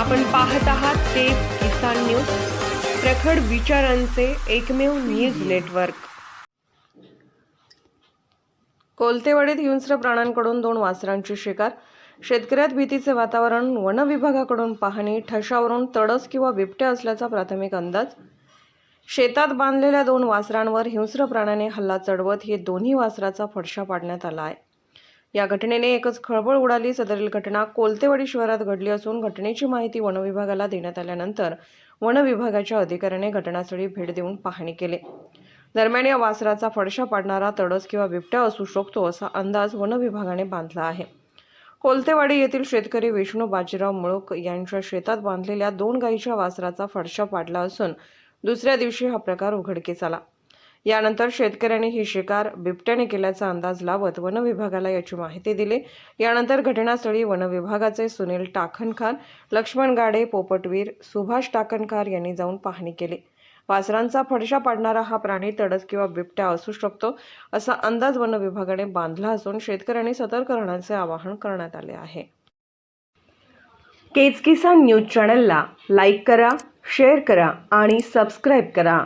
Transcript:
आपण पाहत आहात ते किसान न्यूज प्रखड विचारांचे एकमेव न्यूज नेटवर्क. कोलतेवाडीत हिंस्र प्राण्यांकडून दोन वासरांची शिकार. शेतकऱ्यात भीतीचे वातावरण वन विभागाकडून पाहणी ठशावरून तडस किंवा बिबट्या असल्याचा प्राथमिक अंदाज. शेतात बांधलेल्या दोन वासरांवर हिंस्र प्राण्याने हल्ला चढवत हे दोन्ही वासराचा फडशा पाडण्यात आला आहे. या घटनेने एकच खळबळ उडाली. सदरील घटना कोलतेवाडी शहरात घडली असून घटनेची माहिती वनविभागाला देण्यात आल्यानंतर वन विभागाच्या अधिकाऱ्याने घटनास्थळी भेट देऊन पाहणी केली. दरम्यान या वासराचा फडशा पाडणारा तडस किंवा बिबट्या असू शकतो असा अंदाज वन विभागाने बांधला आहे. कोलतेवाडी येथील शेतकरी विष्णू बाजीराव मुळक यांच्या शेतात बांधलेल्या दोन गायीच्या वासराचा फडशा पाडला असून दुसऱ्या दिवशी हा प्रकार उघडकीस आला. यानंतर शेतकऱ्यांनी ही शिकार बिबट्याने केल्याचा अंदाज लावत वन विभागाला याची माहिती दिली. यानंतर घटनास्थळी वन विभागाचे सुनील टाखनकार लक्ष्मण गाडे पोपटवीर सुभाष टाकणखार यांनी जाऊन पाहणी केली. वासरांचा फडशा पाडणारा हा प्राणी तडस किंवा बिबट्या असू शकतो असा अंदाज वन विभागाने बांधला असून शेतकऱ्यांनी सतर्क राहण्याचे आवाहन करण्यात आले आहे. केचकिसान न्यूज चॅनलला लाईक करा शेअर करा आणि सबस्क्राईब करा.